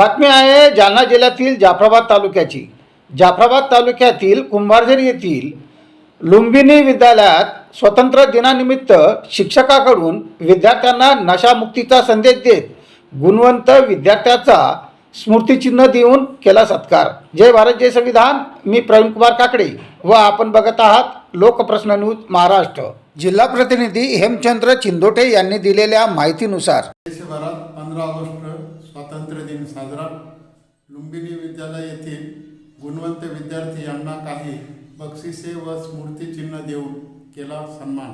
बातमी आहे जालना जिल्ह्यातील जाफराबाद तालुक्याची. जाफराबाद तालुक्यातील कुंभारझर येथील लुंबिनी विद्यालयात स्वतंत्र दिनानिमित्त शिक्षकाकडून विद्यार्थ्यांना नशामुक्तीचा संदेश देत गुणवंत विद्यार्थ्याचा स्मृतिचिन्ह देऊन केला सत्कार. जय भारत जय संविधान. मी प्रवीण कुमार काकडे व आपण बघत आहात लोकप्रश्न न्यूज महाराष्ट्र. जिल्हा प्रतिनिधी हेमचंद्र चिंदोटे यांनी दिलेल्या माहितीनुसार. पंधरा ऑगस्ट दिन साजरा. लुंबिनी विद्यालय येथील गुणवंत विद्यार्थी यांना काही बक्षिसे व स्मृतिचिन्ह देऊन केला सन्मान.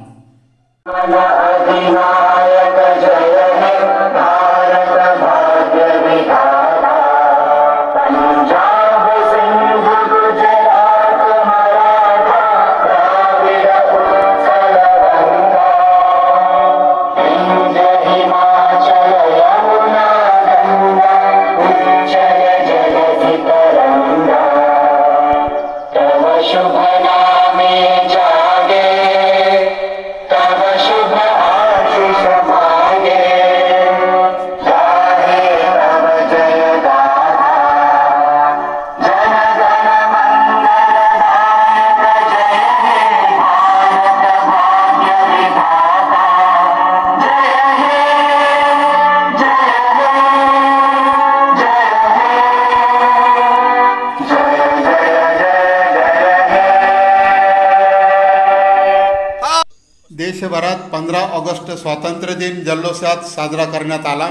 देशभरात पंधरा ऑगस्ट स्वातंत्र्य दिन जल्लोषात साजरा करण्यात आला.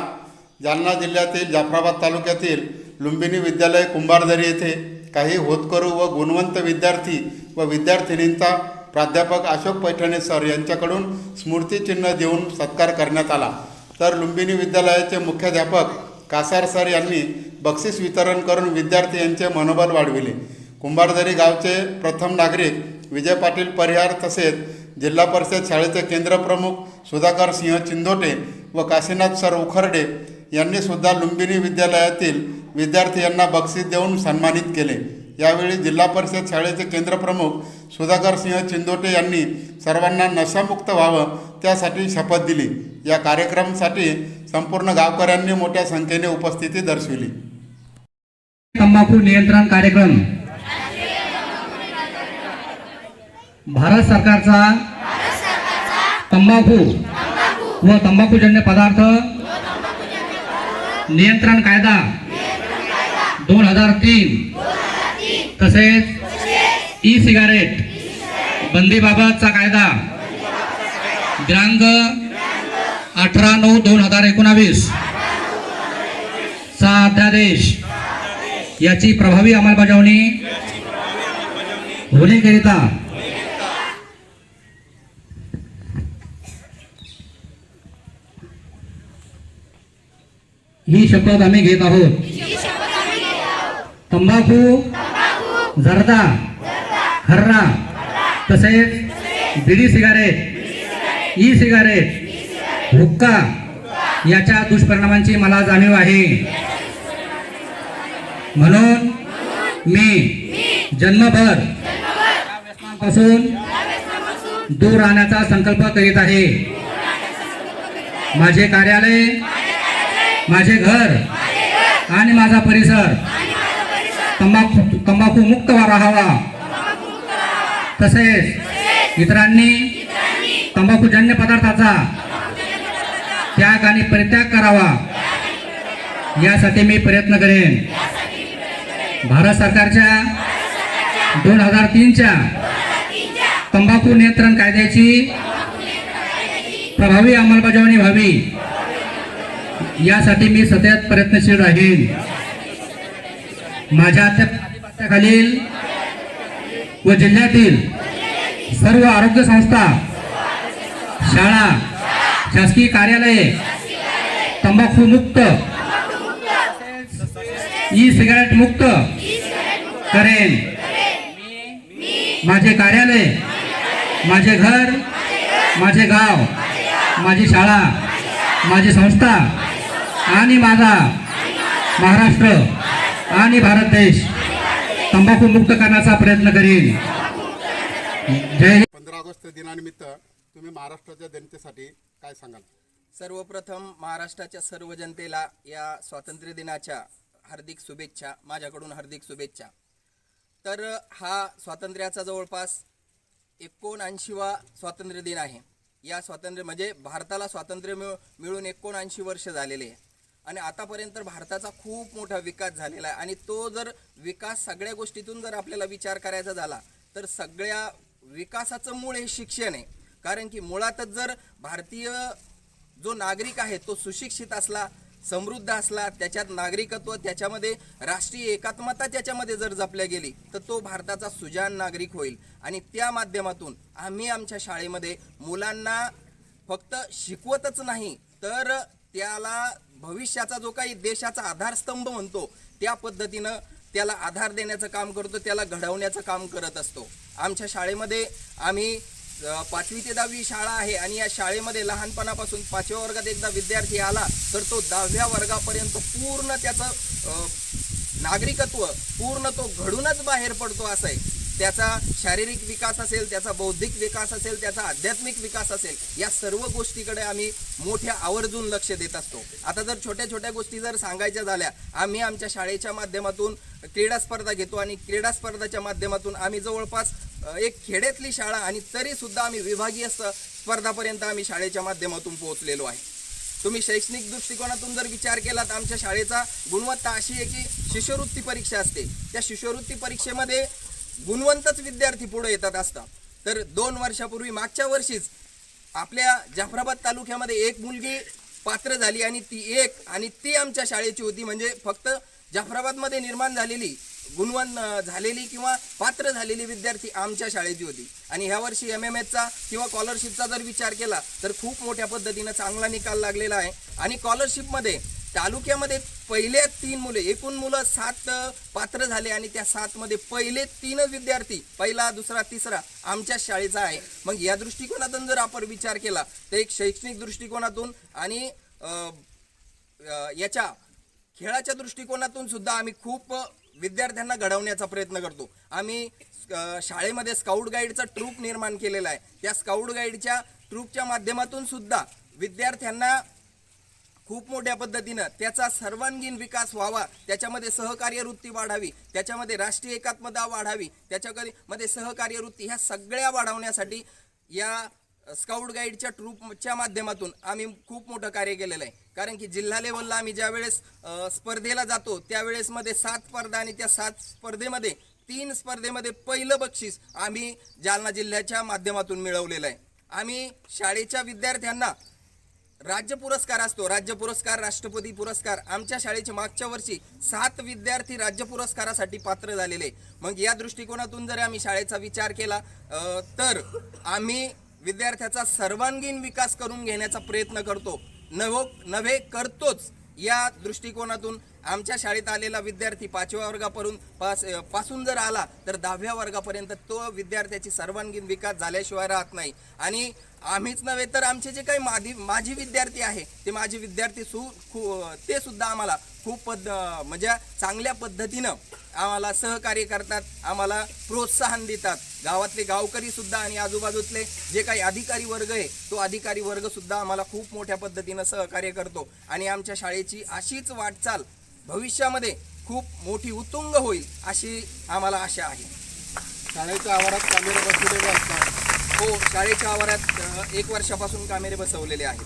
जालना जिल्ह्यातील जाफराबाद तालुक्यातील लुंबिनी विद्यालय कुंभारदरी येथे काही होतकरू व गुणवंत विद्यार्थी व विद्यार्थिनींचा प्राध्यापक अशोक पैठणे सर यांच्याकडून स्मृतिचिन्ह देऊन सत्कार करण्यात आला. तर लुंबिनी विद्यालयाचे मुख्याध्यापक कासार सर यांनी बक्षीस वितरण करून विद्यार्थी यांचे मनोबल वाढविले. कुंभारदरी गावचे प्रथम नागरिक विजय पाटील परिहार तसेच जिल्हा परिषद शाळेचे केंद्रप्रमुख सुधाकर सिंह चिंदोटे व काशीनाथ सर उखर्डे यांनी सुद्धा लुंबिनी विद्यालयातील विद्यार्थी यांना बक्षीस देऊन सन्मानित केले. यावेळी जिल्हा परिषद शाळेचे केंद्रप्रमुख सुधाकर सिंह चिंदोटे यांनी सर्वांना नशामुक्त व्हावं त्यासाठी शपथ दिली. या कार्यक्रमासाठी संपूर्ण गावकऱ्यांनी मोठ्या संख्येने उपस्थिती दर्शविली. तंबाखू नियंत्रण कार्यक्रम भारत सरकारचा तंबाखू व तंबाखूजन्य पदार्थ नियंत्रण कायदा दोन हजार तीन तसेच ई सिगारेट बंदीबाबतचा कायदा दिनांक अठरा नऊ दोन हजार एकोणावीस चा अध्यादेश याची प्रभावी अंमलबजावणी होण्याकरिता ही शपथ आम्ही घेत आहोत. तंबाखू जर्दा हर्रा तसेच बिडी सिगारेट ई सिगारेट हुक्का याच्या दुष्परिणामांची मला जाणीव आहे. म्हणून मी जन्मभरपासून दूर राहण्याचा संकल्प करीत आहे. माझे कार्यालय माझे घर आणि माझा परिसर. तंबाखू तंबाखू मुक्त राहावा. तसेच इतरांनी तंबाखूजन्य पदार्थाचा त्याग आणि परित्याग करावा. यासाठी मी प्रयत्न करेन. भारत सरकारच्या दोन हजार तीनच्या तंबाखू नियंत्रण कायद्याची प्रभावी अंमलबजावणी व्हावी. यासाठी मी सतत प्रयत्नशील राहीन माझ्या खालील व जिल्ह्यातील सर्व आरोग्य संस्था शाळा शासकीय कार्यालये तंबाखू मुक्त ई सिगारेट मुक्त करेन. माझे कार्यालय माझे घर माझे गाव माझी शाळा माझी संस्था आणि माझा महाराष्ट्र आणि भारत देश तंबाखू मुक्त करण्याचा प्रयत्न करीन. जय हिंद. पंधरा ऑगस्ट दिनानिमित्त तुम्ही महाराष्ट्राच्या जनतेसाठी काय सांगाल? सर्वप्रथम महाराष्ट्राच्या सर्व जनतेला या स्वातंत्र्य दिनाच्या हार्दिक शुभेच्छा माझ्याकडून हार्दिक शुभेच्छा. तर हा स्वातंत्र्याचा जवळपास एकोणऐंशीवा स्वातंत्र्य दिन आहे. या स्वातंत्र्य म्हणजे भारताला स्वातंत्र्य मिळ मिळून एकोणऐंशी वर्ष झालेले आहे. आणि आतापर्यंत भारताचा खूप मोठा विकास झालेला आहे. आणि तो जर विकास सगळ्या गोष्टीतून जर आपल्याला विचार करायचा झाला तर सगळ्या विकासाचं मूळ हे शिक्षण आहे. कारण की मुळातच जर भारतीय जो नागरिक आहे तो सुशिक्षित असला समृद्ध असला त्याच्यात नागरिकत्व त्याच्यामध्ये राष्ट्रीय एकात्मता त्याच्यामध्ये जर जपल्या गेली तर तो भारताचा सुजान नागरिक होईल. आणि त्या माध्यमातून आम्ही आमच्या शाळेमध्ये मुलांना फक्त शिकवतच नाही तर त्याला भविष्याचा जो काही देशाचा आधारस्तंभ म्हणतो त्या पद्धतीनं त्याला आधार देण्याचं काम करतो त्याला घडवण्याचं काम करत असतो. आमच्या शाळेमध्ये आम्ही पाचवी ते दहावी शाळा आहे आणि या शाळेमध्ये लहानपणापासून पाचव्या वर्गात एकदा विद्यार्थी आला तर तो दहाव्या वर्गापर्यंत पूर्ण त्याचं नागरिकत्व पूर्ण तो घडूनच बाहेर पडतो असं आहे. त्याचा शारीरिक विकास असेल त्याचा बौद्धिक विकास असेल त्याचा आध्यात्मिक विकास असेल या सर्व गोष्टीकडे आम्ही मोठ्या आवर्जून लक्ष देत असतो. आता जर छोट्या छोट्या गोष्टी जर सांगायच्या झाल्या आम्ही आमच्या शाळेच्या माध्यमातून क्रीडा स्पर्धा घेतो आणि क्रीडा स्पर्धाच्या माध्यमातून आम्ही जवळपास एक खेड्यातली शाळा आणि तरीसुद्धा आम्ही विभागीय स्पर्धापर्यंत आम्ही शाळेच्या माध्यमातून पोहोचलेलो आहे. तुम्ही शैक्षणिक दृष्टिकोनातून जर विचार केला तर आमच्या शाळेचा गुणवत्ता अशी आहे की शिष्यवृत्ती परीक्षा असते. त्या शिष्यवृत्ती परीक्षेमध्ये गुणवंतच विद्यार्थी पुढे येतात असतात. तर दोन वर्षापूर्वी मागच्या वर्षीच आपल्या जाफराबाद तालुक्यामध्ये एक मुलगी पात्र झाली आणि ती एक आणि ती आमच्या शाळेची होती. म्हणजे फक्त जाफराबादमध्ये निर्माण झालेली गुणवंत झालेली किंवा पात्र झालेली विद्यार्थी आमच्या शाळेची होती. आणि ह्या वर्षी एम एम एचचा किंवा स्कॉलरशिपचा जर विचार केला तर खूप मोठ्या पद्धतीनं चांगला निकाल लागलेला आहे. आणि स्कॉलरशिपमध्ये तालुक्यामध्ये पहिले तीन मुले एकूण मुलं सात पात्र झाले आणि त्या सातमध्ये पहिले तीनच विद्यार्थी पहिला दुसरा तिसरा आमच्या शाळेचा आहे. मग या दृष्टिकोनातून जर आपण विचार केला तर एक शैक्षणिक दृष्टिकोनातून आणि याच्या खेळाच्या दृष्टिकोनातून सुद्धा आम्ही खूप विद्यार्थ्यांना घडवण्याचा प्रयत्न करतो. आम्ही शाळेमध्ये स्काउट गाईडचा ट्रूप निर्माण केलेला आहे. त्या स्काउट गाईडच्या ट्रूपच्या माध्यमातून सुद्धा विद्यार्थ्यांना खूप मोठ्या पद्धतीनं त्याचा सर्वांगीण विकास व्हावा त्याच्यामध्ये सहकार्य वृत्ती वाढावी त्याच्यामध्ये राष्ट्रीय एकात्मता वाढावी त्याच्याकडे मध्ये सहकार्य वृत्ती ह्या सगळ्या वाढवण्यासाठी या स्काउट गाईडच्या ट्रूपच्या माध्यमातून आम्ही खूप मोठं कार्य केलेलं आहे. कारण की जिल्हा लेवलला आम्ही ज्यावेळेस स्पर्धेला जातो त्यावेळेस मध्ये सात स्पर्धा आणि त्या सात स्पर्धेमध्ये तीन स्पर्धेमध्ये पहिलं बक्षीस आम्ही जालना जिल्ह्याच्या माध्यमातून मिळवलेलं आहे. आम्ही शाळेच्या विद्यार्थ्यांना राज्य पुरस्कार असतो. राज्य पुरस्कार राष्ट्रपती पुरस्कार. आमच्या शाळेचे मागच्या वर्षी सात विद्यार्थी राज्य पुरस्कारासाठी पात्र झालेले. मग या दृष्टिकोनातून जर आम्ही शाळेचा विचार केला तर आम्ही विद्यार्थ्याचा सर्वांगीण विकास करून घेण्याचा प्रयत्न करतो. नवो नव्हे करतोच. या दृष्टिकोनातून आमच्या शाळेत आलेला विद्यार्थी पाचव्या वर्गापर्यंत पासपासून जर आला तर दहाव्या वर्गापर्यंत तो विद्यार्थ्याची सर्वांगीण विकास झाल्याशिवाय राहत नाही. आणि आम्हीच नव्हे तर आमचे जे काही माधी माझी विद्यार्थी आहे ते माझे विद्यार्थी सु खू ते सुद्धा आम्हाला खूप पद्ध म्हणजे चांगल्या पद्धतीनं आम्हाला सहकार्य करतात आम्हाला प्रोत्साहन देतात. गावातले गावकरी सुद्धा आणि आजूबाजूतले जे काही अधिकारी वर्ग आहे तो अधिकारी वर्ग सुद्धा आम्हाला खूप मोठ्या पद्धतीनं सहकार्य करतो. आणि आमच्या शाळेची अशीच वाटचाल भविष्यामध्ये खूप मोठी उत्तुंग होईल अशी आम्हाला आशा आहे. शाळेच्या आवारात कॅमेरा बसवलेले असतात हो शाळेच्या आवारात एक वर्षापासून कामेरे बसवलेले आहेत.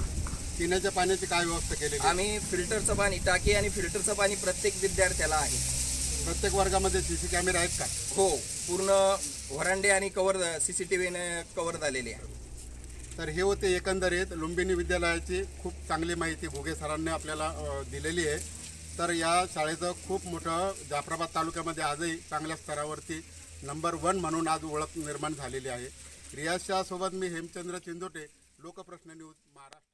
पिण्याच्या पाण्याची काय व्यवस्था आहे? आम्ही फिल्टरचं पाणी टाकी आणि फिल्टरचं पाणी प्रत्येक विद्यार्थ्याला आहे. प्रत्येक वर्गामध्ये सी सी कॅमेरे आहेत का? हो पूर्ण व्हरांडे आणि कवर सी सी टी व्हीने कवर झालेले आहे. तर हे होते एकंदरीत लुंबिनी विद्यालयाची खूप चांगली माहिती भुगे सरांनी आपल्याला अ, दिलेली आहे. तर या शाळेचं खूप मोठं जाफराबाद तालुक्यामध्ये आजही चांगल्या स्तरावरती नंबर वन म्हणून आज ओळख निर्माण झालेली आहे. रियाज शहासोबत मी हेमचंद्र चिंदोटे लोकप्रश्न न्यूज महाराष्ट्र.